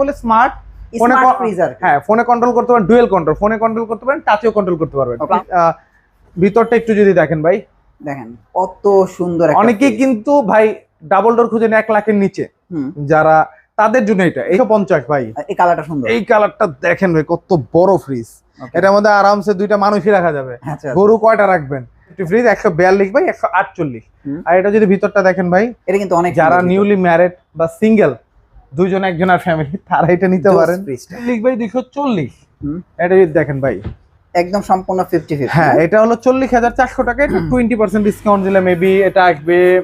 বলি স্মার্ট ফোনে ফ্রিজার হ্যাঁ ফোনে কন্ট্রোল করতে পারেন ডুয়েল কন্ট্রোল ফোনে কন্ট্রোল করতে পারেন টাচেও কন্ট্রোল করতে পারবেন। ভিতরটা একটু যদি দেখেন ভাই। দেখেন কত সুন্দর অনেকে কিন্তু ভাই ডাবল ডোর খুঁজেন এক লাখের নিচে। যারা তাদের জন্য এটা একশো পঞ্চাশ ভাই। এই কালারটা সুন্দর। এই কালারটা দেখেন ভাই কত বড় ফ্রিজ এটার মধ্যে আরামসে দুইটা মানুষই রাখা যাবে। আচ্ছা গরু কয়টা রাখবেন? ফ্রিজ একশো বিয়াল্লিশ বাই একশো আটচল্লিশ। আর এটা যদি ভিতরটা দেখেন ভাই এটা কিন্তু অনেক যারা নিউলি ম্যারেড বা সিঙ্গেল দুইজন একজনের ফ্যামিলি তারা এটা নিতে পারেন। fridge টা। চল্লিশ দুইশো চল্লিশ। এটা যদি দেখেন ভাই। একদম সম্পূর্ণ ফিফটি ফিফটি হ্যাঁ এটা হলো চল্লিশ হাজার চারশো টাকা। এটা টোয়েন্টি পার্সেন্ট ডিসকাউন্ট দিলে মেবি এটা আসবে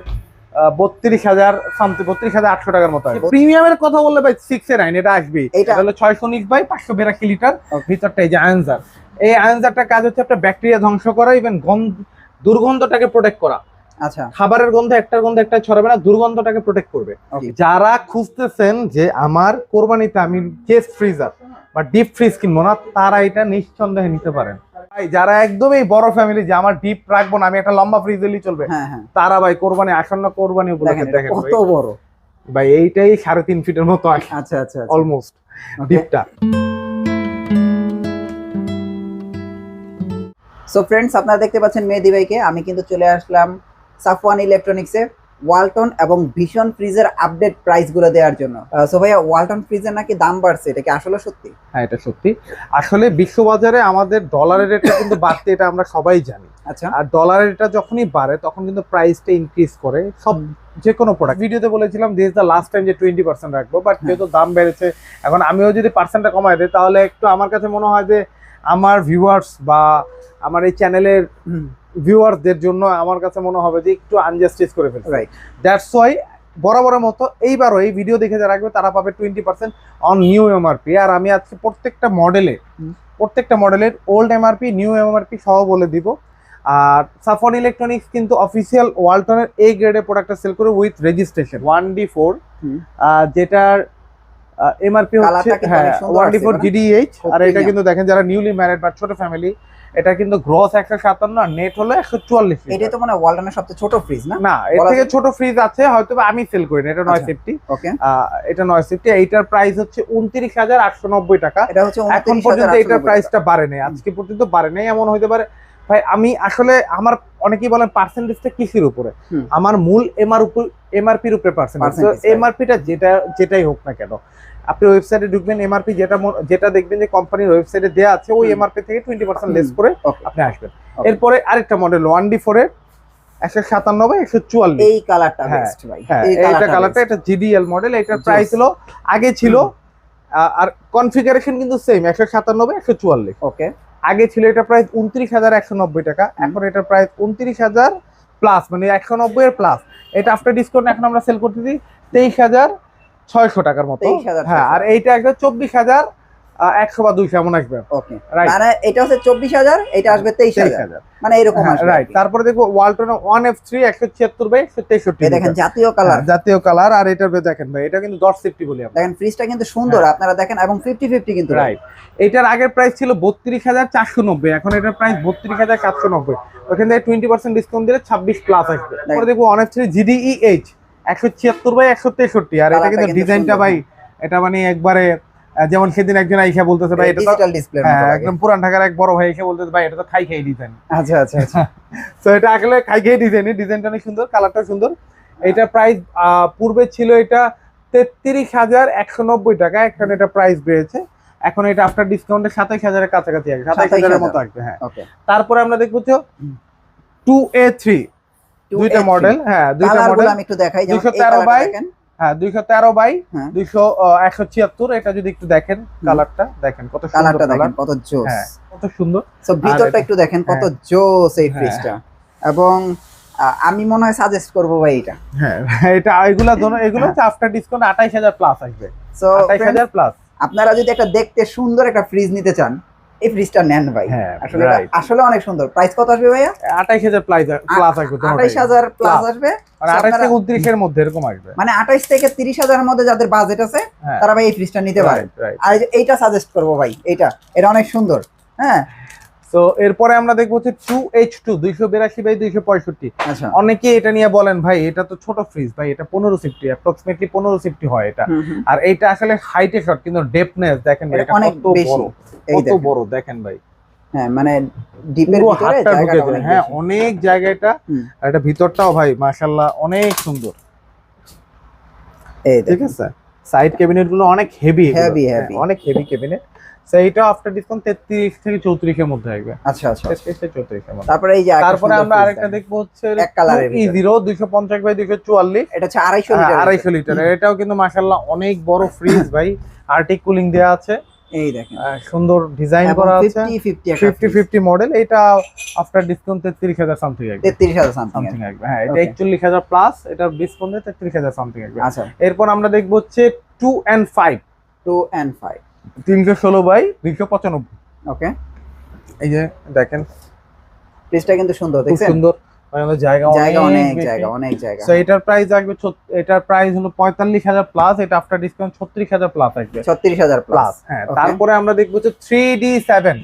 বত্রিশ হাজার সামথিং বত্রিশ হাজার আটশো টাকার মতো আসবে। প্রিমিয়ামের কথা বললে ভাই সিক্স এর আইন এটা আসবে। এটা- হলো ছয়শো উনিশ বাই পাঁচশো বিরাশি লিটার ভিতরটা এই যে আনজার। এই আনজারটার কাজ হচ্ছে একটা ব্যাকটেরিয়া ধ্বংস করা ইভেন গন্ধ দুর্গন্ধটাকে প্রোটেক্ট করা। আচ্ছা। খাবারের গন্ধ একটার গন্ধ একটা ছড়াবে না দুর্গন্ধটাকে প্রোটেক্ট করবে। যারা খুঁজতেছেন যে আমার কোরবানিতে আমি চেস্ট ফ্রিজার বা ডিপ ফ্রিজ কিনবো না তারা এটা নিঃসন্দেহে নিতে পারেন। ভাই যারা একদমই বড় ফ্যামিলি যে আমার ডিপ রাখব না আমি একটা লম্বা ফ্রিজ দিলেই চলবে হ্যাঁ হ্যাঁ। তারা ভাই কোরবানি আসন্ন কোরবানি উপলক্ষে দেখেন কত বড়। ভাই এইটাই সাড়ে তিন ফিটের মতো আচ্ছা আচ্ছা আচ্ছা। অলমোস্ট ডিপটা সো ফ্রেন্ডস আপনারা দেখতে পাচ্ছেন মেহেদি ভাইকে। আমি কিন্তু চলে আসলাম সাফওয়ান ইলেকট্রনিক্সে ওয়ালটন এবং ভীষণ ফ্রিজের আপডেট প্রাইসগুলো দেওয়ার জন্য। সো ভাইয়া ওয়ালটন ফ্রিজের নাকি দাম বাড়ছে? এটা কি আসলে সত্যি? হ্যাঁ এটা সত্যি। আসলে বিশ্ববাজারে আমাদের ডলারের রেটটা কিন্তু বাড়তে এটা আমরা সবাই জানি। আচ্ছা। আর ডলারের এটা যখনই বাড়ে তখন কিন্তু প্রাইসটা ইনক্রিজ করে। সব যে কোনো প্রোডাক্ট ভিডিওতে বলেছিলাম দিস দ্য লাস্ট টাইম যে টোয়েন্টি পার্সেন্ট রাখব বাট হ্যাঁ। যেহেতু দাম বেড়েছে এখন আমিও যদি পার্সেন্টটা কমাই দিই তাহলে একটু আমার কাছে মনে হয় যে আমার ভিউয়ার্স বা আমার এই চ্যানেলের ভিউয়ার্সদের জন্য আমার কাছে মনে হবে যে একটু আনজাস্টিস করে ফেলছে। রাইট দ্যাটস ওয়াই বরাবরের মতো এইবারও এই ভিডিও দেখে যারা রাখবে তারা পাবে twenty percent on new MRP আর আমি আজকে প্রত্যেকটা মডেলে প্রত্যেকটা মডেলের ওল্ড এমআরপি নিউ এমআরপি সহ বলে দিব। আর সাফন ইলেকট্রনিক্স কিন্তু অফিসিয়াল ওয়ালটনের এই গ্রেডের প্রোডাক্টটা সেল করে with registration one D four. যেটার এমআরপি হচ্ছে হ্যাঁ ওয়ান ডি ফোর জিডিএইচ আর এটা কিন্তু দেখেন যারা নিউলি ম্যারেড বা ছোট ফ্যামিলি এটা কিন্তু গ্রস একশো সাতান্ন নেট হলো একশো চুয়াল্লিশ এটা তো মানে ওয়ালটনের সবচেয়ে ছোট ফ্রিজ না? না এর থেকে ছোট ফ্রিজ আছে হয়তো আমি সেল করি না এটা নয়। সেফটি ওকে এটা নয় সেফটি এইটার প্রাইস হচ্ছে উনত্রিশ হাজার আটশো নব্বই টাকা। এটা হচ্ছে এখন পর্যন্ত এটার প্রাইস প্রাইসটা বাড়ে নেই আজকে পর্যন্ত বাড়ে নেই এমন হইতে পারে। ভাই আমি আসলে আমার অনেকেই বলেন পার্সেন্টেজটা কিসের উপরে। আমার মূল এমআর উপর এমআরপির উপরে পার্সেন্টেজ right. এমআরপিটা যেটা যেটাই হোক না কেন আপনি ওয়েবসাইটে ঢুকবেন এমআরপি যেটা যেটা দেখবেন যে কোম্পানির ওয়েবসাইটে দেওয়া আছে ওই। এমআরপি থেকে টোয়েন্টি পার্সেন্ট। লেস করে আপনি আসবেন. এরপরে আরেকটা মডেল ওয়ান ডি ফোর এর একশো সাতানব্বই একশো চুয়াল্লিশ। এই কালারটা হ্যাঁ, বেস্ট ভাই। হ্যাঁ এই কালারটা কালারটা এটা জিডিএল মডেল এটার প্রাইস হলো আগে ছিল আর কনফিগারেশন কিন্তু সেম একশো সাতানব্বই একশো চুয়াল্লিশ। ওকে আগে ছিল এটা প্রাইস উনত্রিশ হাজার একশো নব্বই টাকা এখন এটা প্রাইস উনত্রিশ হাজার প্লাস মানে একশো নব্বই এর প্লাস এটা আফটার ডিসকাউন্ট এখন আমরা সেল করতেছি তেইশ হাজার ছয়শো টাকার মতো। 23,600 হ্যাঁ আর এইটা একদম চব্বিশ হাজার একশো বা দুইশো এমন আসবে। ওকে। রাইট মানে এটা হচ্ছে চব্বিশ হাজার এটা আসবে তেইশ হাজার। মানে এরকম আসবে রাইট তারপরে দেখব ওয়ালটন ওয়ান এফ থ্রি একশো ছিয়াত্তর বাই একশো তেষট্টি এই দেখেন জাতীয় কালার হ্যাঁ, জাতীয় কালার আর এটার দেখেন ভাই এটা কিন্তু ডট সেফটি বলি দেখেন ফ্রিজটা কিন্তু সুন্দর হ্যাঁ। আপনারা দেখেন এবং ফিফটি ফিফটি কিন্তু রাইট এটার আগের প্রাইস ছিল বত্রিশ হাজার চারশো নব্বই এখন এটার প্রাইস বত্রিশ হাজার সাতশো নব্বই। ওখান থেকে টোয়েন্টি পার্সেন্ট ডিসকাউন্ট দিলে ছাব্বিশ প্লাস আসবে। তারপরে দেখব থ্রি জিডিই এইচ একশো ছিয়াত্তর বাই একশো তেষট্টি। আর এটা কিন্তু ডিজাইনটা ভাই এটা মানে একবারে যেমন সেদিন একজন আইসা বলতেছে ভাই এটা ডিজিটাল ডিসপ্লে হ্যাঁ, একদম পুরান ঢাকার এক বড় ভাই এসে বলতেছে ভাই এটা তো খাই খাই ডিজাইন আচ্ছা আচ্ছা আচ্ছা। তো এটা আসলে খাই খাই ডিজাইন ডিজাইনটা অনেক সুন্দর কালারটা সুন্দর। এটা প্রাইস পূর্বে ছিল এটা তেত্রিশ হাজার একশো নব্বই টাকা এখন এটা প্রাইস বেড়েছে। এখন এটা আফটার ডিসকাউন্টে সাতাইশ হাজারের কাছাকাছি আসবে সাতাইশ হাজারের মতো আসবে হ্যাঁ। ওকে তারপরে আমরা দেখব টু এ থ্রি দুইটা মডেল হ্যাঁ দুইটা মডেল আমি একটু দেখাই যেমন 213 বাই হ্যাঁ দুইশো তেরো বাই হ্যাঁ। দুইশো একশো ছিয়াত্তর। এটা যদি একটু দেখেন কালারটা দেখেন কত সুন্দর কালারটা দেখেন কত জোস। হ্যাঁ কত সুন্দর। ভিতরটা একটু দেখেন কত হ্যাঁ। জোস এই। ফ্রিজটা। এবং আমি মনে হয় সাজেস্ট করব ভাই এটা। হ্যাঁ এটা এগুলা দোনো এগুলো হচ্ছে আফটার ডিসকাউন্ট প্লাস আসবে। সো প্লাস আপনারা যদি একটা দেখতে সুন্দর একটা ফ্রিজ নিতে চান এই ফ্রিজটা নেন ভাই। হ্যাঁ আসলে আসলে অনেক সুন্দর। প্রাইস কত আসবে ভাইয়া? আঠাইশ হাজার প্লাস আসবে আঠাইশ হাজার প্লাস আসবে। উনত্রিশের মধ্যে এরকম আসবে। মানে আঠাইশ থেকে তিরিশ হাজারের মধ্যে যাদের বাজেট আছে হ্যাঁ। তারা ভাই এই ফ্রিজটা নিতে পারে। আর এইটা সাজেস্ট করব ভাই এইটা। এটা অনেক সুন্দর। হ্যাঁ? তো এরপরে আমরা দেখব হচ্ছে টু এইচ টু দুইশো বিরাশি বাই দুইশো পঁয়ষট্টি। আচ্ছা। অনেকে এটা নিয়ে বলেন ভাই এটা তো ছোট ফ্রিজ ভাই এটা পনেরো সিফটি অ্যাপ্রক্সিমেটলি পনেরো সিফটি হয় এটা। আর এইটা আসলে হাইটে শট কিন্তু ডেপনেস দেখেন ভাই কত বড় এই কত বড় দেখেন ভাই। হ্যাঁ মানে ডিপের ভিতরে জায়গাটা অনেক হ্যাঁ অনেক জায়গাটা। এটা। ভিতরটাও ভাই মাশাল্লাহ অনেক সুন্দর। এই ঠিক আছে? সাইড ক্যাবিনেটগুলো অনেক হেভি Heavy, heavy. অনেক হেভি ক্যাবিনেট সো এইটা আফটার ডিসকাউন্ট তেত্রিশ থেকে চৌত্রিশের মধ্যে আসবে। আচ্ছা আচ্ছা তেত্রিশ থেকে চৌত্রিশের মধ্যে। তারপরে এই যে তারপরে আমরা আরেকটা। দেখব হচ্ছে এক এর ই জিরো দুইশো পঞ্চাশ বাই দুইশো চুয়াল্লিশ। এটা হচ্ছে আড়াইশো হ্যাঁ, লিটার আড়াইশো লিটার এটাও কিন্তু মাশাল্লাহ অনেক বড় ফ্রিজ ভাই। আর্টিক কুলিং দেওয়া আছে। এই দেখেন। সুন্দর ডিজাইন করা আছে। Fifty fifty fifty fifty model এটা আফটার ডিসকাউন্ট তেত্রিশ হাজার সামথিং আসবে। তেত্রিশ হাজার সামথিং সামথিং আসবে। হ্যাঁ এটা Okay. একচল্লিশ হাজার প্লাস এটা ডিসকাউন্টে তেত্রিশ হাজার সামথিং আসবে। আচ্ছা। এরপর আমরা দেখব হচ্ছে two and five two and five তিনশো ষোলো বাই দুইশো পঁচানব্বই। ওকে এই যে দেখেন। ফ্রিজটা কিন্তু সুন্দর দেখছেন? সুন্দর। মানে জায়গা জায়গা অনেক জায়গা অনেক জায়গা। এটার প্রাইস আসবে এটার প্রাইস হলো পঁয়তাল্লিশ হাজার প্লাস এটা আফটার ডিসকাউন্ট ছত্রিশ হাজার প্লাস আসবে। হ্যাঁ তারপরে আমরা দেখব ডি সেভেন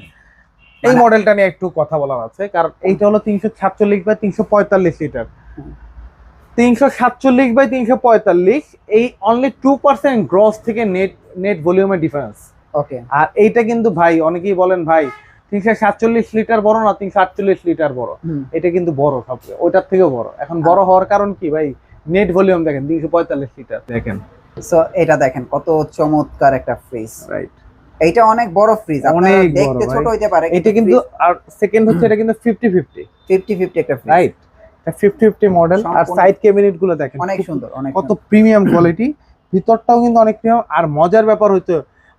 এই মানে- মডেলটা নিয়ে একটু কথা বলার আছে কারণ এইটা হলো তিনশো সাতচল্লিশ বাই তিনশো পঁয়তাল্লিশ লিটার হুম। তিনশো সাতচল্লিশ বাই তিনশো পঁয়তাল্লিশ এই অনলি টু পার্সেন্ট গ্রস থেকে নেট নেট ভলিউমের ডিফারেন্স ওকে আর এইটা কিন্তু ভাই অনেকেই বলেন ভাই তিনশো সাতচল্লিশ লিটার বড় না তিনশো আটচল্লিশ লিটার বড়? এটা কিন্তু বড় সবচেয়ে ওইটার থেকেও বড়। এখন বড় হওয়ার কারণ কি ভাই? নেট ভলিউম দেখেন তিনশো পঁয়তাল্লিশ লিটার। দেখেন। সো এটা দেখেন কত চমৎকার একটা ফ্রিজ রাইট এইটা অনেক বড় ফ্রিজ অনেক দেখতে ছোট হইতে পারে এটা কিন্তু আর সেকেন্ড হচ্ছে এটা কিন্তু ফিফটি ফিফটি ফিফটি ফিফটি একটা fridge right fifty fifty model আর সাইড ক্যাবিনেটগুলো দেখেন অনেক সুন্দর অনেক কত প্রিমিয়াম কোয়ালিটি ভিতরটাও কিন্তু অনেক প্রিমিয়াম আর মজার ব্যাপার হচ্ছে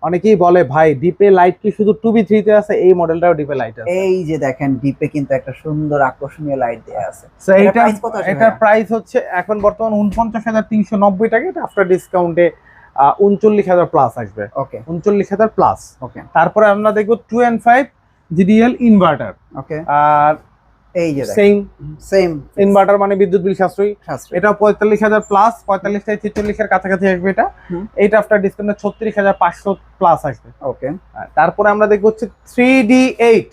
অনেকেই বলে ভাই ডিপে লাইট কি শুধু টু বি থ্রিতে আছে? এই মডেলটাও ডিপে লাইট আছে। এই যে দেখেন ডিপে কিন্তু একটা সুন্দর আকর্ষণীয় লাইট দেওয়া আছে। So এটার? প্রাইস হচ্ছে এখন বর্তমান উনপঞ্চাশ হাজার তিনশো নব্বই টাকা। এটা আফটার ডিসকাউন্টে উনচল্লিশ হাজার প্লাস আসবে। ওকে উনচল্লিশ হাজার প্লাস ওকে তারপরে আমরা দেখব two and five GDL inverter okay আর এই যে সেম সেম ইনভার্টার মানে বিদ্যুৎ বিল সাশ্রয়ী। এটা পঁয়তাল্লিশ হাজার প্লাস পঁয়তাল্লিশ থেকে ছেচল্লিশের কাছাকাছি আসবে এটা। এইটা আফটার ডিসকাউন্টে ছত্রিশ হাজার পাঁচশো প্লাস আসবে। ওকে তারপরে আমরা দেখব হচ্ছে থ্রি ডি এইট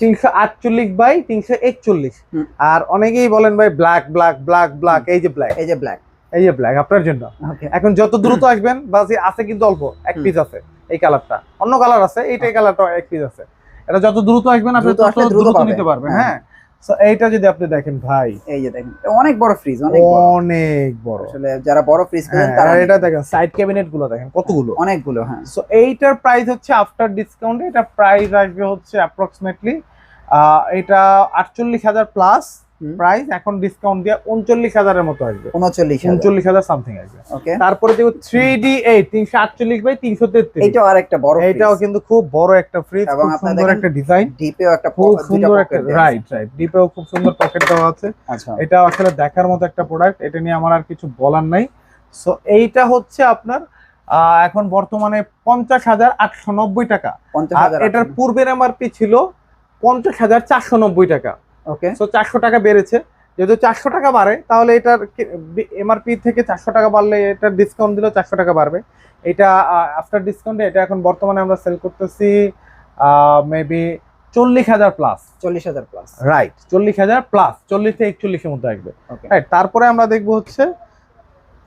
তিনশো আটচল্লিশ বাই তিনশো একচল্লিশ। আর অনেকেই বলেন ভাই ব্ল্যাক ব্ল্যাক ব্ল্যাক ব্ল্যাক এই যে ব্ল্যাক এই যে ব্ল্যাক এই যে ব্ল্যাক আপনার জন্য। এখন যত দ্রুত আসবেন বাস আছে কিন্তু অল্প এক পিস আছে এই কালারটা অন্য কালার আছে এইটাই কালারটা এক পিস আছে। এটা যত দ্রুত আসবেন আপনি তত দ্রুত নিতে পারবেন হ্যাঁ। হ্যাঁ। এইটা যদি আপনি দেখেন ভাই। এই যে দেখেন অনেক বড় ফ্রিজ অনেক বড়। অনেক বড়। আসলে যারা বড় ফ্রিজ হ্যাঁ, কিনেন তারা এটা দেখেন সাইড ক্যাবিনেটগুলো দেখেন কতগুলো। অনেকগুলো হ্যাঁ। সো এইটার প্রাইস হচ্ছে আফটার ডিসকাউন্ট এটা প্রাইস আসবে হচ্ছে অ্যাপ্রক্সিমেটলি এটা আটচল্লিশ হাজার প্লাস। প্রাইস এখন ডিসকাউন্ট দিয়ে উনচল্লিশ হাজারের মতো আসবে। উনচল্লিশ উনচল্লিশ হাজার সামথিং আসবে। তারপরে দেখো থ্রি ডি এইট তিনশো আটচল্লিশ বাই তিনশো তেত্রিশ। এইটাও আর বড় এইটাও কিন্তু খুব বড় একটা ফ্রিজ খুব সুন্দর একটা ডিজাইন ডিপেও একটা খুব সুন্দর একটা। রাইট রাইট ডিপেও খুব সুন্দর পকেট দেওয়া আছে। আচ্ছা। এটা আসলে দেখার মতো একটা প্রোডাক্ট এটা নিয়ে আমার আর কিছু বলার নাই। সো এইটা হচ্ছে আপনার এখন বর্তমানে পঞ্চাশ হাজার আটশো নব্বই টাকা। এটার পূর্বের এমআরপি ছিল পঞ্চাশ হাজার চারশো নব্বই টাকা। ওকে সো চারশো টাকা বেড়েছে। যেহেতু চারশো টাকা বাড়ে তাহলে এটার এমআরপি থেকে চারশো টাকা বাড়লে এটার ডিসকাউন্ট দিলেও চারশো টাকা বাড়বে। এটা আফটার ডিসকাউন্টে এটা এখন বর্তমানে আমরা সেল করতেছি মেবি চল্লিশ হাজার প্লাস চল্লিশ হাজার প্লাস রাইট চল্লিশ হাজার প্লাস চল্লিশ থেকে একচল্লিশের মধ্যে আসবে। রাইট তারপরে আমরা দেখব হচ্ছে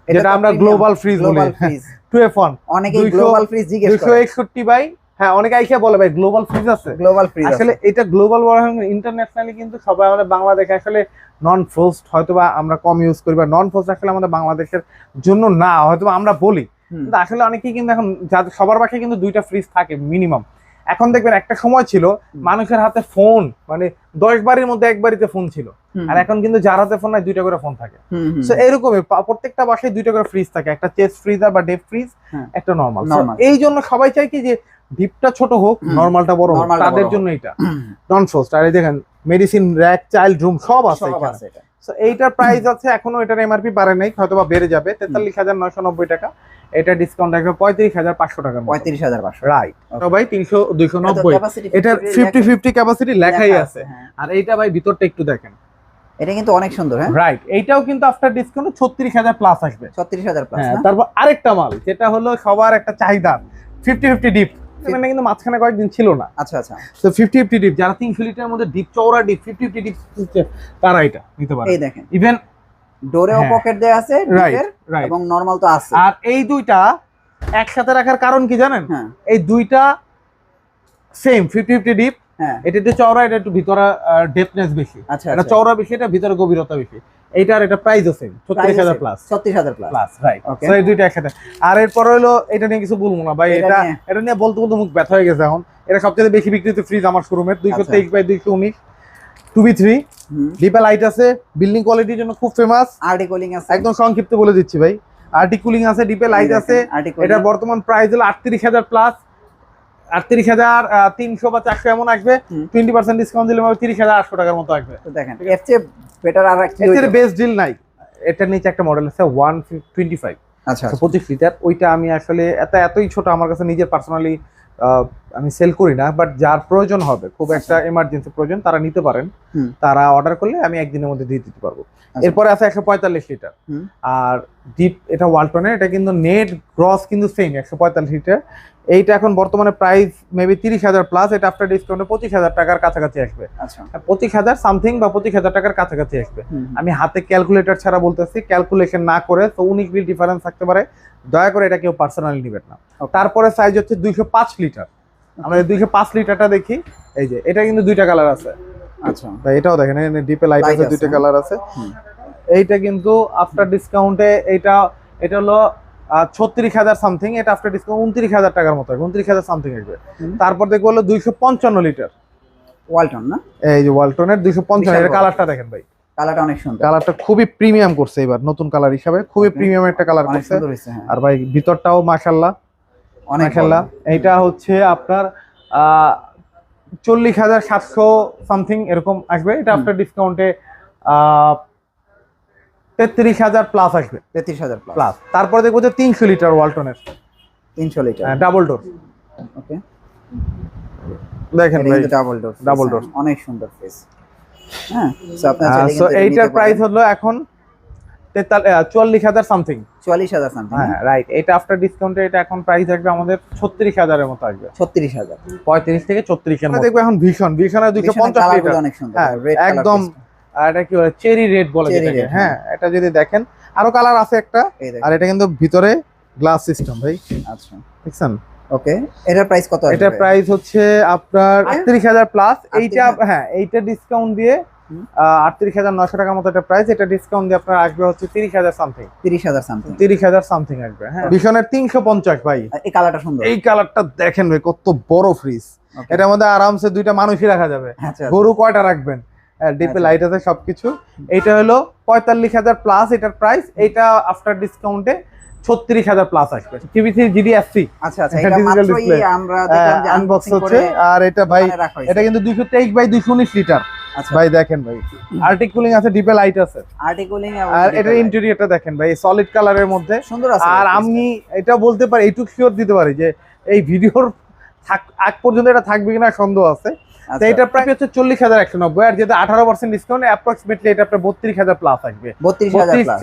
যেটা আমরা গ্লোবাল ফ্রিজ বলি। টু এফ ওয়ান অনেকেই 200 গ্লোবাল ফ্রিজ জিজ্ঞেস করে। একষট্টি বাই হ্যাঁ অনেকে আইসা বলে ভাই গ্লোবাল ফ্রিজ আছে। গ্লোবাল ফ্রিজ আসলে এটা গ্লোবাল বলা হয় ইন্টারন্যাশনালি কিন্তু সবাই আমাদের বাংলাদেশে আসলে নন ফ্রোস্ট হয়তো বা আমরা কম ইউজ করি বা নন ফ্রোস্ট আসলে আমাদের বাংলাদেশের জন্য না হয়তোবা আমরা বলি। কিন্তু আসলে অনেকেই কিন্তু এখন সবার বাসায় কিন্তু দুইটা ফ্রিজ থাকে মিনিমাম এখন দেখবেন একটা সময় ছিল মানুষের হাতে ফোন মানে দশ বাড়ির মধ্যে এক বাড়িতে ফোন ছিল। আর এখন কিন্তু যার হাতে ফোন নাই দুইটা করে ফোন থাকে। তো এরকমই প্রত্যেকটা বাসায় দুইটা করে ফ্রিজ থাকে। একটা চেস্ট ফ্রিজার বা ডেপ ফ্রিজ হ্যাঁ। একটা নর্মাল এই জন্য সবাই চায় কি যে ডিপটা ছোট হোক। নর্মালটা বড় হোক। তাদের জন্য এটা। নন ফ্রোস্ট আর এই দেখেন মেডিসিন র্যাক চাইল্ড রুম সব আছে এখানে। এটা। So, এইটার প্রাইস আছে এখনও এটার এমআরপি বাড়ে নাই হয়তো বা বেড়ে যাবে। তেতাল্লিশ হাজার নয়শো নব্বই টাকা। এটা ডিসকাউন্ট থাকবে পঁয়ত্রিশ হাজার পাঁচশো টাকার পঁয়ত্রিশ হাজার পাঁচশো। রাইট. ভাই তিনশো দুইশো নব্বই। 50 ফিফটি ফিফটি ক্যাপাসিটি লেখাই আছে হ্যাঁ। আর এইটা ভাই ভিতরটা একটু দেখেন। এটা কিন্তু অনেক সুন্দর হ্যাঁ? রাইট এইটাও কিন্তু আফটার ডিসকাউন্ট ছত্রিশ হাজার প্লাস আসবে। ছত্রিশ হাজার প্লাস হ্যাঁ তারপর আরেকটা মাল যেটা হলো সবার একটা চাহিদা ফিফটি ফিফটি ডিপ এখানে কিন্তু মাঝখানে কয়েকদিন ছিল না। আচ্ছা আচ্ছা। তো ফিফটি ফিফটি ডিপ যারা তিনশো লিটারের মধ্যে ডিপ চওড়া ডিপ ফিফটি ফিফটি ডিপ তারা এটা নিতে পারে। এই দেখেন। ইভেন ডোরেও। পকেট দেওয়া আছে রাইট এবং নরমাল তো আছে। আর এই দুইটা একসাথে রাখার কারণ কি জানেন? হ্যাঁ। এই দুইটা সেম ফিফটি ফিফটি ডিপ এটা একটু চওড়া এটা একটু ভিতরে ডেপনেস বেশি। আচ্ছা এটা চওড়া বেশি এটা ভিতরে গভীরতা বেশি। এইটার এটা প্রাইসও সেম ছত্রিশ হাজার প্লাস ছত্রিশ হাজার প্লাস প্লাস রাইট. তো এই দুইটা একসাথে। আর এরপর হলো এটা নিয়ে কিছু বলব না ভাই এটা এটা নিয়ে? বলতে বলতে মুখ ব্যথা হয়ে গেছে এখন। এটা সবচেয়ে বেশি বিক্রিত ফ্রিজ আমার শোরুমের দুইশো আচ্ছা। তেইশ বাই দুইশো উনিশ। টু বি থ্রি ডিপে লাইট আছে বিল্ডিং কোয়ালিটির জন্য খুব ফেমাস আর্টিকুলিং আছে। একদম সংক্ষিপ্ত বলে দিচ্ছি ভাই। আর্টিকুলিং আছে ডিপে লাইট আছে এটা বর্তমান প্রাইস হলো আটত্রিশ হাজার প্লাস আটত্রিশ হাজার তিনশো বা চারশো এমন আসবে। টোয়েন্টি পার্সেন্ট ডিসকাউন্ট দিলে তিরিশ হাজার আটশো টাকার মতো আসবে। দেখেন এর চেয়ে বেটার আর এর বেস্ট ডিল নাই। এটার নিচে একটা মডেল আছে ওয়ান টোয়েন্টি ফাইভ আচ্ছা আচ্ছা। পঁচিশ লিটার ওইটা আমি আসলে এত এতই ছোট আমার কাছে নিজের পার্সোনালি আমি সেল করি না বাট যার প্রয়োজন হবে খুব একটা এমার্জেন্সি প্রয়োজন তারা নিতে পারেন। তারা অর্ডার করলে আমি একদিনের মধ্যে দিয়ে দিতে পারব। আচ্ছা। এরপরে আছে একশো পঁয়তাল্লিশ লিটার আর ডিপ এটা ওয়ালটনের এটা কিন্তু নেট গ্রস কিন্তু সেম একশো পঁয়তাল্লিশ লিটার। এইটা এখন বর্তমানে প্রাইস মেবি তিরিশ হাজার প্লাস এটা আফটার ডিসকাউন্টে পঁচিশ হাজার টাকার কাছাকাছি আসবে। আচ্ছা। পঁচিশ হাজার সামথিং বা পঁচিশ হাজার টাকার কাছাকাছি আসবে। আমি হাতে ক্যালকুলেটর ছাড়া বলতেছি ক্যালকুলেশন না করে তো উনিশ বিল ডিফারেন্স থাকতে পারে। দয়া করে এটা কেউ পার্সোনালি নেবেন না। তারপরে সাইজ হচ্ছে দুইশো পাঁচ লিটার। আমাদের দুইশো পাঁচ লিটারটা দেখি এই যে এটা কিন্তু দুইটা কালার আছে। আচ্ছা। তাই এটাও দেখেন ডিপে লাইট আছে দুইটা। কালার আছে। এইটা কিন্তু আফটার ডিসকাউন্টে এটা এটা হলো ছত্রিশ হাজার সামথিং এটা আফটার ডিসকাউন্ট উনত্রিশ হাজার টাকার মতো উনত্রিশ হাজার সামথিং আসবে। তারপর দেখব হলো দুইশো পঞ্চান্ন লিটার ওয়ালটন না? এই যে ওয়ালটনের দুইশো পঞ্চান্ন এটা কালারটা দেখেন ভাই। কালারটা অনেক সুন্দর। কালারটা খুবই প্রিমিয়াম করছে এবার নতুন কালার হিসাবে। খুবই. প্রিমিয়াম একটা কালার করছে। হ্যাঁ। আর ভাই ভিতরটাও মাশাল্লাহ অনেক এইটা হচ্ছে আপনার চল্লিশ হাজার সাতশো সামথিং এরকম আসবে। এটা আফটার ডিসকাউন্টে তেত্রিশ হাজার প্লাস আসবে। তেত্রিশ হাজার প্লাস তারপরে দেখব যে তিনশো লিটার ওয়ালটনের তিনশো লিটার ডাবল ডোর ওকে। দেখেন ডাবল ডোর Double door। অনেক সুন্দর ফেস হ্যাঁ চাইলে সো এইটার প্রাইস হলো এখন চুয়াল্লিশ হাজার সামথিং চুয়াল্লিশ হাজার সামথিং হ্যাঁ রাইট এটা আফটার ডিসকাউন্টে এটা এখন প্রাইস আসবে আমাদের ছত্রিশ হাজারের মতো আসবে। ছত্রিশ হাজার। পঁয়ত্রিশ থেকে ছত্রিশের মধ্যে দেখব এখন ভীষণ ভীষণের দুইশো পঞ্চাশ অনেক সুন্দর। হ্যাঁ একদম আর এটা কি বলে চেরি রেড বলে যেটাকে হ্যাঁ এটা যদি দেখেন আরও কালার আছে একটা আর এটা কিন্তু ভিতরে গ্লাস সিস্টেম ভাই। আচ্ছা। দেখছেন? ওকে এটার প্রাইস কত এটার প্রাইস হচ্ছে আপনার হ্যাঁ? আটত্রিশ হাজার প্লাস এইটা হ্যাঁ এইটা ডিসকাউন্ট দিয়ে। আটত্রিশ হাজার নশো টাকার মতো একটা প্রাইস এটা ডিসকাউন্ট দিয়ে আপনার আসবে হচ্ছে তিরিশ হাজার সামথিং তিরিশ হাজার সামথিং তিরিশ হাজার সামথিং আসবে হ্যাঁ। ভীষণের তিনশো পঞ্চাশ ভাই। এই কালারটা সুন্দর। এই কালারটা দেখেন ভাই কত বড় ফ্রিজ এটার মধ্যে আরামসে দুইটা মানুষই রাখা যাবে। আচ্ছা। গরু কয়টা রাখবেন? ডিপে আচ্ছা। লাইট আছে সবকিছু। এটা হলো পঁয়তাল্লিশ হাজার প্লাস এটার প্রাইস এটা আফটার ডিসকাউন্টে ছত্রিশ হাজার প্লাস আসবে। টিভি থ্রি জিডি এসসি আচ্ছা আচ্ছা আনবক্স হচ্ছে। আর এটা ভাই কিন্তু দুইশো তেইশ বাই দুইশো উনিশ লিটার আচ্ছা। ভাই দেখেন ভাই। আর্টিকুলিং আছে ডিপে লাইট আছে। আর এটার ইন্টেরিয়রটা দেখেন ভাই সলিড কালারের মধ্যে। সুন্দর আছে আর আমি এটা বলতে পারি এইটুকু শিওর দিতে পারি যে এই ভিডিওর থাক- আগ পর্যন্ত এটা থাকবে কিনা সন্দেহ আছে। আচ্ছা এটা প্রাইস হচ্ছে চল্লিশ হাজার একশো নব্বই আর যেহেতু আঠারো পার্সেন্ট ডিসকাউন্ট অ্যাপ্রক্সিমেটলি এটা আপনার বত্রিশ হাজার প্লাস আসবে। বত্রিশ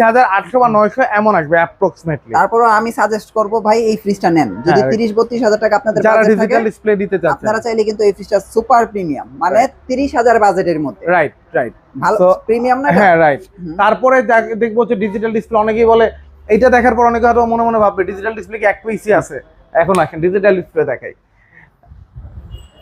হাজার আটশো বা নয়শো এমন আসবে অ্যাপ্রক্সিমেটলি তারপরও আমি সাজেস্ট করব ভাই এই ফ্রিজটা নেন। যদি হ্যাঁ। তিরিশ বত্রিশ হাজার টাকা আপনাদের যারা ডিজিটাল ডিসপ্লে দিতে চাচ্ছে আপনারা চাইলে কিন্তু এই ফ্রিজটা সুপার প্রিমিয়াম মানে তিরিশ হাজার বাজেটের মধ্যে। রাইট রাইট ভালো প্রিমিয়াম না হ্যাঁ রাইট তারপরে দেখব হচ্ছে ডিজিটাল ডিসপ্লে অনেকেই বলে এটা দেখার পর অনেকে হয়তো মনে মনে ভাববে ডিজিটাল ডিসপ্লে কি এক পিসি আছে? এখন আসেন ডিজিটাল ডিসপ্লে দেখাই।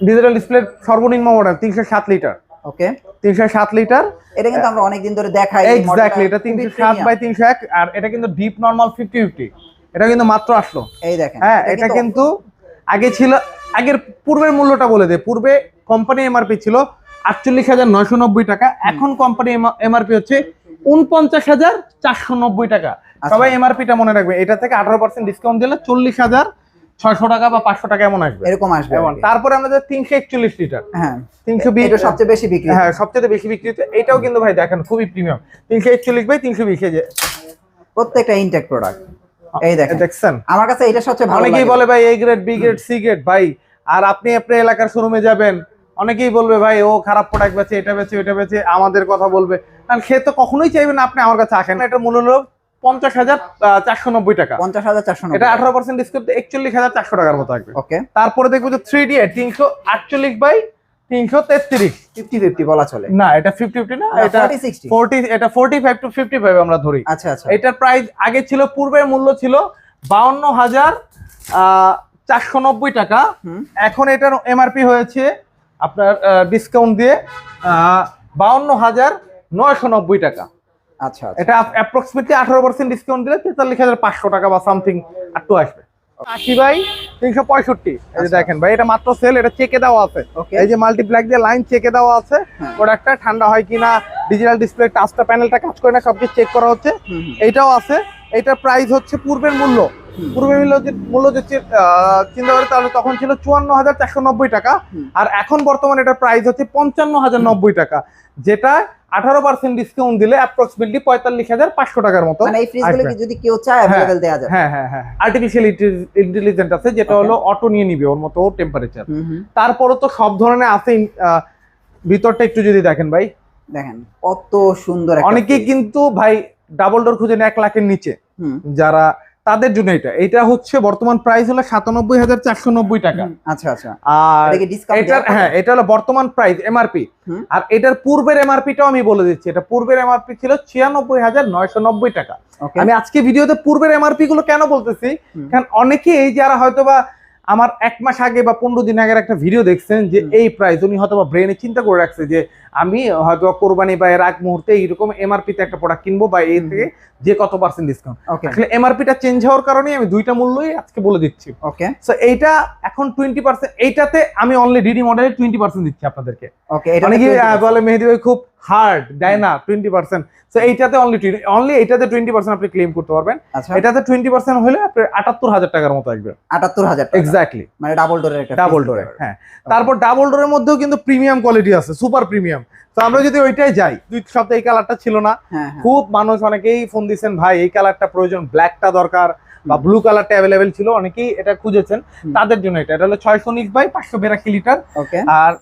ডিজিটাল ডিসপ্লে সর্বনিম্ন মডেল তিনশো সাত লিটার ওকে তিনশো সাত লিটার এটা কিন্তু আমরা অনেকদিন ধরে দেখাই এই এক্স্যাক্টলি এটা তিনশো সাত। বাই তিনশো এক আর এটা কিন্তু ডিপ নর্মাল ফিফটি ফিফটি এটা কিন্তু মাত্র আসলো। এই দেখেন হ্যাঁ এটা কিন্তু আগে ছিল আগের পূর্বের মূল্যটা বলে দে। পূর্বে কোম্পানি এমআরপি ছিল আটচল্লিশ হাজার নয়শো নব্বই টাকা এখন কোম্পানি এমআরপি হচ্ছে উনপঞ্চাশ হাজার চারশো নব্বই টাকা। আচ্ছা। সবাই এমআরপিটা মনে রাখবে এটা থেকে আঠারো পার্সেন্ট ডিসকাউন্ট দিলে চল্লিশ হাজার ছয়শো টাকা বা পাঁচশো টাকা এমন আসবে। এরকম আসবে। তারপরে আমাদের তিনশো একচল্লিশ লিটার। হ্যাঁ তিনশো বিশ সবচেয়ে বেশি বিক্রি। হ্যাঁ সবচেয়ে বেশি বিক্রি এটাও কিন্তু ভাই দেখেন খুবই প্রিমিয়াম তিনশো একচল্লিশ বাই তিনশো বিশ প্রত্যেকটা ইনটেক প্রোডাক্ট এই দেখেন। দেখছেন? আমার কাছে এটা সবচেয়ে ভালো অনেকেই বলে ভাই A grade B grade C grade ভাই আর আপনি আপনার এলাকার শোরুমে যাবেন অনেকেই বলবে ভাই ও খারাপ প্রোডাক্ট বেছে এটা বেছে ওটা বেছে আমাদের কথা বলবে। কারণ সে তো কখনোই চাইবে না আপনি আমার কাছে আসেন। এটা মূল হলো পঞ্চাশ হাজার চারশো নব্বই টাকা। পঞ্চাশ হাজার চারশো এটা আঠারো পার্সেন্ট ডিসকাউন্ট একচল্লিশ হাজার চারশো টাকার মতো আসবে ওকে। তারপরে দেখব যে থ্রি ডি তিনশো আটচল্লিশ বাই তিনশো তেত্রিশ। ফিফটি ফিফটি বলা চলে। না এটা ফিফটি ফিফটি না এটা ফর্টি এটা forty five two fifty five আমরা ধরি। আচ্ছা আচ্ছা। এটার প্রাইস আগে ছিল পূর্বের মূল্য ছিল বাউন্ন হাজার চারশো নব্বই টাকা। এখন এটার এমআরপি হয়েছে আপনার ডিসকাউন্ট দিয়ে বাউন্ন হাজার নয়শো নব্বই টাকা। আচ্ছা আচ্ছা এটা অ্যাপ্রক্সিমেটলি আঠারো পার্সেন্ট ডিসকাউন্ট দিলে তেতাল্লিশ হাজার পাঁচশো টাকা বা সামথিং একটু আসবে। আশি বাই তিনশো পঁয়ষট্টি আচ্ছা। দেখেন ভাই এটা মাত্র সেল এটা চেকে দেওয়া আছে। ওকে এই যে মাল্টি ব্ল্যাক দিয়ে লাইন চেকে দেওয়া আছে। হ্যাঁ। প্রোডাক্টটা ঠান্ডা হয় কিনা ডিজিটাল ডিসপ্লে টাচটা প্যানেলটা কাজ করে না সবকিছু চেক করা হচ্ছে। এইটাও আছে। এটার প্রাইস হচ্ছে পূর্বের মূল্য। পূর্বের মূল্য যে চিন্তা করে তাহলে তখন ছিল চুয়ান্ন হাজার চারশো নব্বই টাকা। আর এখন বর্তমানে এটার প্রাইস হচ্ছে পঞ্চান্ন হাজার নব্বই টাকা যেটা আঠারো পার্সেন্ট ডিসকাউন্ট দিলে অ্যাপ্রক্সিমেটলি পঁয়তাল্লিশ হাজার পাঁচশো টাকার মতো মানে। যদি কেউ চায় দেওয়া যাবে? হ্যাঁ হ্যাঁ হ্যাঁ আর্টিফিশিয়াল ইন্টেলিজেন্ট আছে যেটা হলো অটো নিয়ে নিবে ওর মতো টেম্পারেচার তারপরও তো সব ধরনের আছে ভিতরটা একটু যদি দেখেন ভাই। দেখেন কত সুন্দর অনেকেই কিন্তু ভাই ডাবল ডোর খুঁজেন এক লাখের নিচে। যারা তাদের জন্য এটা। এটা হচ্ছে বর্তমান প্রাইস হলো সাতানব্বই হাজার চারশো নব্বই টাকা। আচ্ছা আচ্ছা। আর এটা হ্যাঁ এটা হলো বর্তমান প্রাইস এমআরপি আর এটার পূর্বের এমআরপিটাও আমি বলে দিচ্ছি। এটা পূর্বের এমআরপি ছিল ছিয়ানব্বই হাজার নয়শো নব্বই টাকা। আমি আজকে ভিডিওতে পূর্বের এমআরপি গুলো কেন বলতেছি। কারণ অনেকেই যারা হয়তোবা আমার এক মাস আগে বা পনেরো দিন আগের একটা ভিডিও দেখছেন যে এই প্রাইস উনি হয়তো বা ব্রেনে চিন্তা করে রাখছে যে আমি হয়তো কোরবানি বা এর আগ মুহূর্তে এইরকম এমআরপি তে একটা প্রোডাক্ট কিনবো বা এই থেকে যে কত পার্সেন্ট ডিসকাউন্ট আসলে এমআরপিটা চেঞ্জ হওয়ার কারণে আমি দুইটা মূল্যই আজকে বলে দিচ্ছি। ওকে সো এইটা এখন টোয়েন্টি পার্সেন্ট এইটাতে আমি অনলি ডিডি মডেলে টোয়েন্টি পার্সেন্ট দিচ্ছি আপনাদেরকে। ওকে এটা বলে মেহেদি ভাই খুব হার্ড দেয় না টোয়েন্টি পার্সেন্ট সো এইটাতে অনলি অনলি এইটাতে টোয়েন্টি পার্সেন্ট আপনি ক্লেম করতে পারবেন। আচ্ছা। এটাতে টোয়েন্টি পার্সেন্ট হলে আপনার আটাত্তর হাজার টাকার মতো আসবে। আটাত্তর হাজার এক্স্যাক্টলি মানে ডাবল ডোরের একটা ডাবল fridge ডোরে হ্যাঁ। তারপর ডাবল ডোরের মধ্যেও কিন্তু প্রিমিয়াম কোয়ালিটি আছে সুপার প্রিমিয়াম তো আমরা যদি ওইটাই যাই দুই সপ্তাহে এই কালারটা ছিল না। হ্যাঁ হ্যাঁ। খুব মানুষ অনেকেই ফোন দিচ্ছেন ভাই এই কালারটা প্রয়োজন ব্ল্যাকটা দরকার বা ব্লু কালারটা অ্যাভেলেবেল ছিল। অনেকেই এটা খুঁজেছেন। তাদের জন্য এটা এটা হলো ছয়শো উনিশ বাই পাঁচশো বিরাশি লিটার আর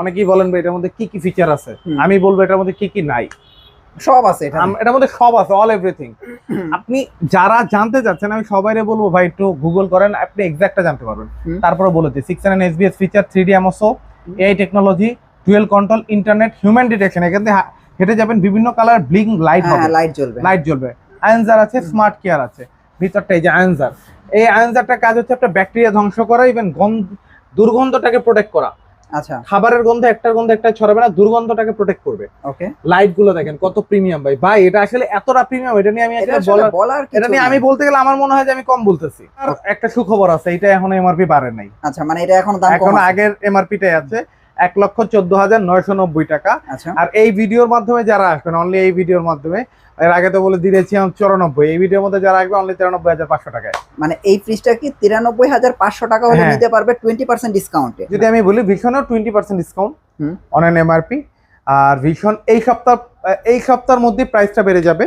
অনেকেই বলেন ভাই এটার মধ্যে কি কি ফিচার আছে? আমি বলব এটার মধ্যে কি কি নাই। সব আছে এটা এটার মধ্যে সব আছে অল এভরিথিং আপনি যারা জানতে চাচ্ছেন আমি সবাইরে বলব ভাই একটু গুগল করেন আপনি এক্সাক্টটা জানতে পারবেন। তারপরে বলে দিই six N SBS feature three D এমওসো AI technology dual control internet human detection এখান থেকে হেঁটে যাবেন বিভিন্ন কালার ব্লিং লাইট হবে। হ্যাঁ লাইট জ্বলবে। লাইট জ্বলবে। আয়েনজার আছে স্মার্ট কেয়ার আছে। ভিতরটা এই যে আয়েনজার এই আয়েনজারটার কাজ হচ্ছে একটা ব্যাকটেরিয়া ধ্বংস করা ইভেন গন্ধ দুর্গন্ধটাকে প্রোটেক্ট করা। আচ্ছা। খাবারের গন্ধ একটার গন্ধ একটা ছড়াবে না দুর্গন্ধটাকে প্রোটেক্ট করবে। ওকে। লাইটগুলো দেখেন কত প্রিমিয়াম ভাই। ভাই এটা আসলে এতটা প্রিমিয়াম এটা নিয়ে আমি বলার এটা নিয়ে আমি বলতে গেলে আমার মনে হয় যে আমি কম বলতেছি। আর একটা সুখবর আছে এটা এখন এমআরপি বাড়ে নাই। আচ্ছা মানে এটা এখন দাম এখন। আগের এমআরপিটাই আছে এক লক্ষ চোদ্দ হাজার নয়শো নব্বই টাকা। আচ্ছা। আর এই ভিডিওর মাধ্যমে যারা আসবেন অনলি এই ভিডিওর মাধ্যমে এর আগে তো বলে দিয়েছিলাম চুরানব্বই। এই ভিডিওর মধ্যে যারা আসবে অনলি তিরানব্বই হাজার পাঁচশো টাকায়। মানে এই ফ্রিজটা কি তিরানব্বই হাজার পাঁচশো টাকা হলে হ্যাঁ। নিতে পারবে টোয়েন্টি পার্সেন্ট ডিসকাউন্টে যদি আমি বলি ভীষণও twenty percent discount. On N MRP আর ভীষণ এই সপ্তাহ এই সপ্তাহের মধ্যে প্রাইসটা বেড়ে যাবে।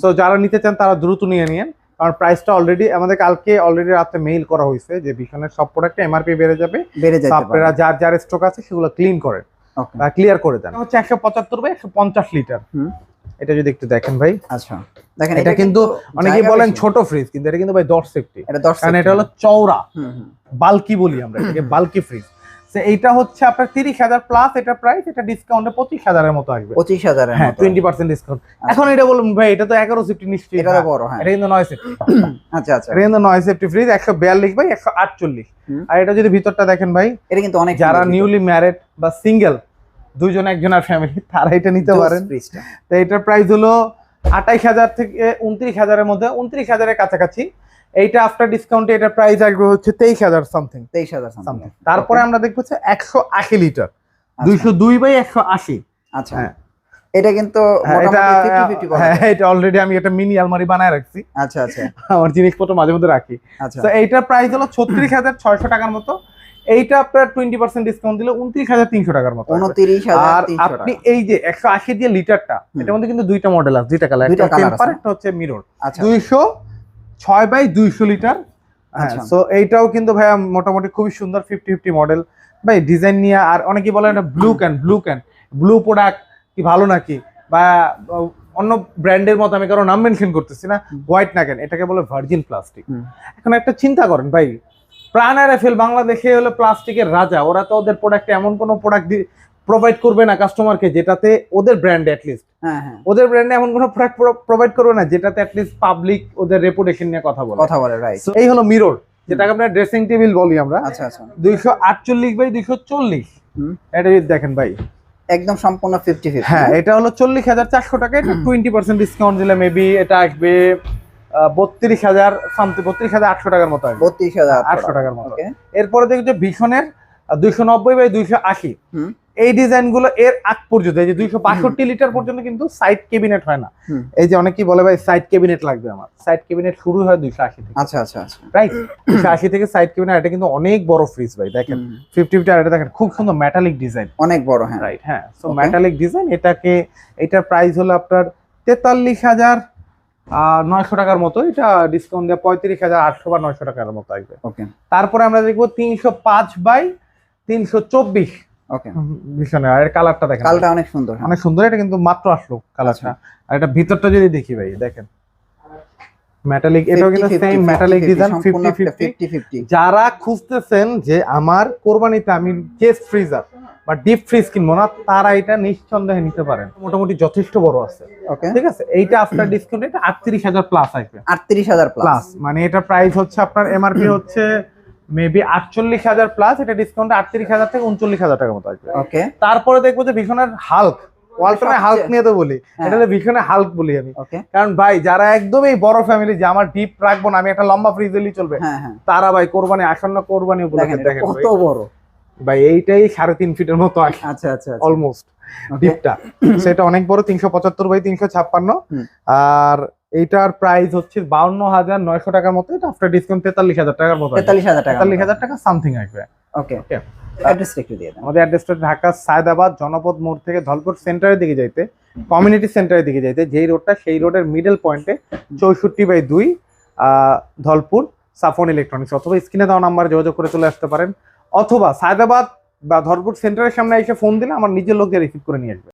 সো যারা নিতে চান তারা দ্রুত নিয়ে নিন কারণ প্রাইসটা অলরেডি আমাদের কালকে অলরেডি রাতে মেইল করা হয়েছে যে ভীষণের সব প্রোডাক্টে এমআরপি বেড়ে যাবে। বেড়ে যাইতে আপনারা যার যার স্টক আছে সেগুলো ক্লিন করেন ক্লিয়ার করে দেন। হচ্ছে একশো পঁচাত্তর বাই একশো পঞ্চাশ লিটার। এটা যদি একটু দেখেন ভাই। আচ্ছা। দেখেন এটা কিন্তু অনেকেই বলেন ছোট ফ্রিজ কিন্তু এটা কিন্তু ভাই দশ সেফটি এটা দশ কারণ এটা হলো চওড়া হুম হুম। বাল্কি বলি আমরা এটাকে বাল্কি ফ্রিজ এইটা হচ্ছে আপনার তিরিশ হাজার প্লাস এটা প্রাইস এটা ডিসকাউন্টে পঁচিশ হাজারের মতো আসবে। পঁচিশ হাজারের হ্যাঁ মতো। টোয়েন্টি পার্সেন্ট ডিসকাউন্ট এখন এটা বলুন ভাই এটা তো এগারো সেফটি নিশ্চয়ই এটা হ্যাঁ, বড় হ্যাঁ। এটা কিন্তু নয় সেফটি আচ্ছা আচ্ছা। এটা কিন্তু নয় সেফটি ফ্রিজ একশো বিয়াল্লিশ বাই একশো আটচল্লিশ। আর এটা যদি ভিতরটা দেখেন ভাই এটা কিন্তু অনেক যারা নিউলি ম্যারেড বা সিঙ্গেল দুইজন একজনের ফ্যামিলি তারা এটা নিতে পারেন। তো এটার প্রাইস হলো আঠাইশ হাজার থেকে উনত্রিশ হাজারের মধ্যে উনত্রিশ হাজারের কাছাকাছি। এইটা আফটার ডিসকাউন্টে এটার প্রাইস আসবে হচ্ছে তেইশ হাজার সামথিং তেইশ হাজার সামথিং তারপরে আমরা দেখব হচ্ছে একশো আশি লিটার আচ্ছা, দুইশো দুই বাই একশো আশি। আচ্ছা। হ্যাঁ। এটা কিন্তু হ্যাঁ, এটা ফিফটি হ্যাঁ এটা অলরেডি আমি একটা মিনি আলমারি বানায় রাখছি। আচ্ছা আচ্ছা। আমার জিনিসপত্র মাঝে মধ্যে রাখি। আচ্ছা। তো এইটার প্রাইস হলো ছত্রিশ হাজার ছয়শো টাকার মতো। এইটা আপনার টোয়েন্টি পার্সেন্ট ডিসকাউন্ট দিলে উনত্রিশ হাজার তিনশো টাকার মতো উনত্রিশ আর আপনি এই যে একশো আশি দিয়ে লিটারটা এটার মধ্যে কিন্তু দুইটা মডেল আছে দুইটা কালার একটা টেম্পার একটা হচ্ছে মিরর আচ্ছা। দুইশো ছয় বাই দুইশো লিটার হ্যাঁ আচ্ছা। সো এইটাও কিন্তু ভাইয়া মোটামুটি খুবই সুন্দর ফিফটি ফিফটি মডেল ভাই ডিজাইন নিয়ে আর অনেকেই বলেন এটা blue can blue can blue product কি ভালো নাকি? বা অন্য ব্র্যান্ডের মতো আমি কারও নাম মেনশন করতেছি না। হোয়াইট না কেন এটাকে বলে ভার্জিন প্লাস্টিক এখন একটা চিন্তা করেন ভাই প্রাণ আর এফএল বাংলাদেশে হলো প্লাস্টিকের রাজা। ওরা তো ওদের প্রোডাক্টে এমন কোনো প্রোডাক্ট প্রোভাইড করবে না কাস্টমারকে যেটাতে ওদের ব্র্যান্ড অ্যাটলিস্ট হ্যাঁ হ্যাঁ। ওদের ব্র্যান্ডে এমন কোনো প্রোডাক্ট প্রোভাইড করবে না যেটাতে অ্যাটলিস্ট পাবলিক ওদের রেপুটেশন নিয়ে কথা বলে। কথা বলে রাইট এই হলো মিরর যেটাকে আমরা ড্রেসিং টেবিল বলি আমরা। আচ্ছা আচ্ছা। দুইশো আটচল্লিশ বাই দুইশো চল্লিশ। এটা যদি দেখেন ভাই। একদম সম্পূর্ণ ফিফটি হ্যাঁ এটা হলো চল্লিশ হাজার চারশো টাকা। এটা টোয়েন্টি পার্সেন্ট ডিসকাউন্ট দিলে মেবি এটা আসবে বত্রিশ হাজার সামথিং বত্রিশ হাজার আটশো টাকার মতো আসবে বত্রিশ হাজার আটশো টাকার মতো। এরপরে দেখো যে ভীষণের দুইশো নব্বই বাই দুইশো আশি। এই ডিজাইনগুলো এর আগ পর্যন্ত এই যে দুইশো বাষট্টি লিটার পর্যন্ত কিন্তু সাইড কেবিনেট হয় না। এই যে অনেকেই বলে ভাই সাইড কেবিনেট লাগবে আমার। সাইড কেবিনেট শুরু হয় দুইশো আশি থেকে। আচ্ছা আচ্ছা আচ্ছা। রাইট দুইশো আশি থেকে সাইড কেবিনেট এটা কিন্তু অনেক বড় ফ্রিজ ভাই দেখেন। ফিফটি ফিফটি আর এটা দেখেন খুব সুন্দর মেটালিক ডিজাইন অনেক বড় হ্যাঁ। রাইট হ্যাঁ। সো. মেটালিক ডিজাইন এটাকে এটার প্রাইস হলো আপনার তেতাল্লিশ হাজার নয়শো টাকার মতো এটা ডিসকাউন্ট দিয়ে পঁয়ত্রিশ হাজার আটশো বা নয়শো টাকার মতো আসবে। ওকে তারপরে আমরা দেখব তিনশো পাঁচ বাই তিনশো চব্বিশ। ওকে ভীষণ আর কালারটা দেখেন। অনেক সুন্দর হ্যাঁ। অনেক সুন্দর এটা কিন্তু মাত্র আসলো কালারটা আর এটা ভিতরটা যদি দেখি ভাই দেখেন। মেটালিক এটাও কিন্তু সেম মেটালিক ডিজাইন সম্পূর্ণ ফিফটি একটা ফিফটি 50 50 যারা খুঁজতেছেন যে আমার কোরবানিতে আমি চেস্ট ফ্রিজার বা ডিপ ফ্রিজ কিনবো না তারা এটা নিঃসন্দেহে নিতে পারেন। মোটামুটি যথেষ্ট বড় আছে। ওকে ঠিক আছে? এইটা আফটার ডিসকাউন্ট এটা আটত্রিশ হাজার প্লাস আসবে। আটত্রিশ হাজার প্লাস মানে এটা প্রাইস হচ্ছে আপনার এমআরপি হচ্ছে মেবি আটচল্লিশ হাজার প্লাস এটা ডিসকাউন্ট আটত্রিশ হাজার থেকে উনচল্লিশ হাজার টাকার মতো আসবে। ওকে তারপরে দেখব যে ভীষণের হাল্ক ওয়ালটনে হাল্ক নিয়ে তো বলি। হ্যাঁ। এটা হলো ভীষণের হাল্ক বলি আমি। কারণ ভাই যারা একদমই বড় ফ্যামিলি যে আমার ডিপ রাখব না আমি একটা লম্বা ফ্রিজ দিলেই চলবে হ্যাঁ হ্যাঁ। তারা ভাই কোরবানি আসন্ন কোরবানি উপলক্ষে দেখেন কত বড়। ভাই এইটাই সাড়ে তিন ফিটের মতো আচ্ছা আচ্ছা আচ্ছা। অলমোস্ট ওকে ডিপটা সেটা অনেক বড় তিনশো পঁচাত্তর বাই তিনশো ছাপ্পান্ন। আর এইটার প্রাইস হচ্ছে বাউন্ন হাজার নয়শো টাকার মতো। এটা আফটার ডিসকাউন্ট তেতাল্লিশ হাজার টাকার মতো তেতাল্লিশ হাজার টাকা তেতাল্লিশ হাজার টাকা সামথিং আসবে ওকে আমাদের অ্যাড্রেসটা ঢাকা সায়দাবাদ জনপদ মোড় থেকে ধলপুর সেন্টারের দিকে যাইতে কমিউনিটি সেন্টারের দিকে যাইতে। যেই রোডটা সেই রোডের মিডল পয়েন্টে চৌষট্টি বাই দুই ধলপুর সাফন ইলেকট্রনিক্স অথবা স্ক্রিনে দেওয়া নাম্বার যোগাযোগ করে চলে আসতে পারেন। অথবা সায়দাবাদ বা ধরপুর সেন্টারের সামনে এসে ফোন দিলে আমার নিজের লোকদের রিসিভ করে নিয়ে আসবে।